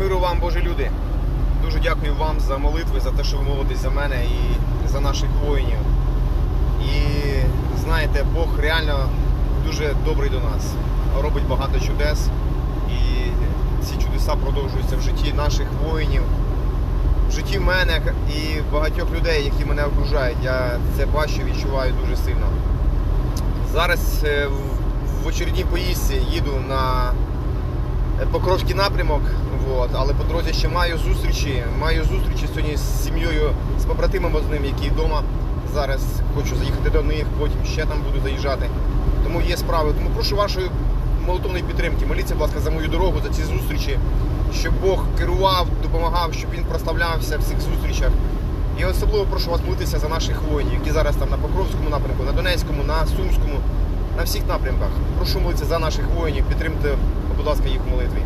Миру вам, Божі люди. Дуже дякую вам за молитви, за те, що ви молитесь за мене і за наших воїнів. І знаєте, Бог реально дуже добрий до нас, робить багато чудес. І ці чудеса продовжуються в житті наших воїнів, в житті мене і багатьох людей, які мене окружають. Я це бачу, відчуваю дуже сильно. Зараз е, в- очередній поїздці їду на Покровський напрямок, от, але по дорозі ще маю зустрічі. Маю зустрічі сьогодні з сім'єю, з побратимами з ним, які вдома. Зараз хочу заїхати до них, потім ще там буду заїжджати. Тому є справи. Тому прошу вашої молитовної підтримки. Моліться, будь ласка, за мою дорогу, за ці зустрічі, щоб Бог керував, допомагав, щоб він прославлявся в цих зустрічах. І особливо прошу вас молитися за наших воїнів, які зараз там на Покровському напрямку, на Донецькому, на Сумському, на всіх напрямках. Прошу молитися за наших воїнів, підтримте, будь ласка, їх у молитві.